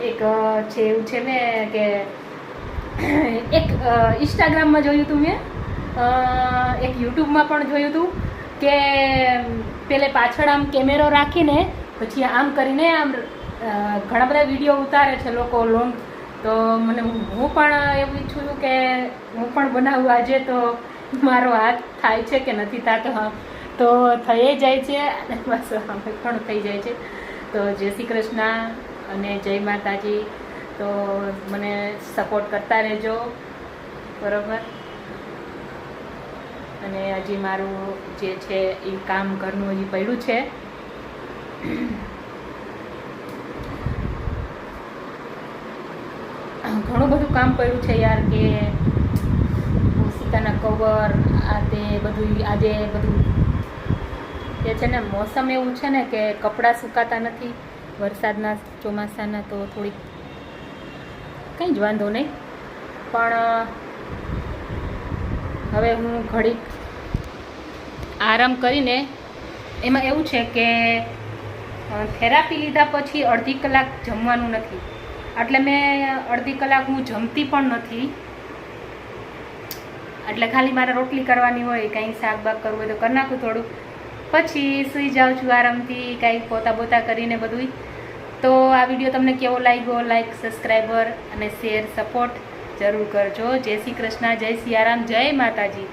એક છે એવું છે મેં કે એક ઇન્સ્ટાગ્રામમાં જોયું હતું મેં એક યુટ્યુબમાં પણ જોયું હતું કે પેલે પાછળ આમ કેમેરો રાખીને પછી આમ કરીને આમ ઘણા બધા વીડિયો ઉતારે છે લોકો લોંગ તો મને, હું પણ એવું ઈચ્છું છું કે હું પણ બનાવું આજે તો મારો હાથ થાય છે કે નથી થતો, હા. તો થઈ જાય છે, અને બસ હવે પણ થઈ જાય છે. તો જય શ્રી કૃષ્ણ. અને જય માતાજી. તો મને સપોર્ટ કરતા રહેજો. બરાબર? અને હજી મારું જે છે એ કામ ઘરનું હજી પડ્યું છે. ઘણું બધું કામ પડ્યું છે યાર કે સીતાના કવર, આ તે બધું, આજે બધું એ છે ને, મોસમ એવું છે ને કે કપડાં સુકાતા નથી. વરસાદના ચોમાસાના તો થોડીક કંઈ જ વાંધો નહીં. પણ હવે હું ઘડીક આરામ કરીને એમાં એવું છે કે થેરાપી લીધા પછી અડધી કલાક જમવાનું નથી. એટલે મેં અડધી કલાક હું જમતી પણ નથી. એટલે ખાલી મારે રોટલી કરવાની હોય, કંઈ શાક કરવું હોય તો કરી નાખું થોડું. પછી સૂઈ જાઉં છું આરામથી કાંઈ પોતા બોતા કરીને બધું તો આ વીડિયો તમને કેવો લાગ્યો? લાઈક સબસ્ક્રાઈબર અને શેર સપોર્ટ જરૂર કરજો. જય શ્રી કૃષ્ણ, જય સિયારામ, જય માતાજી.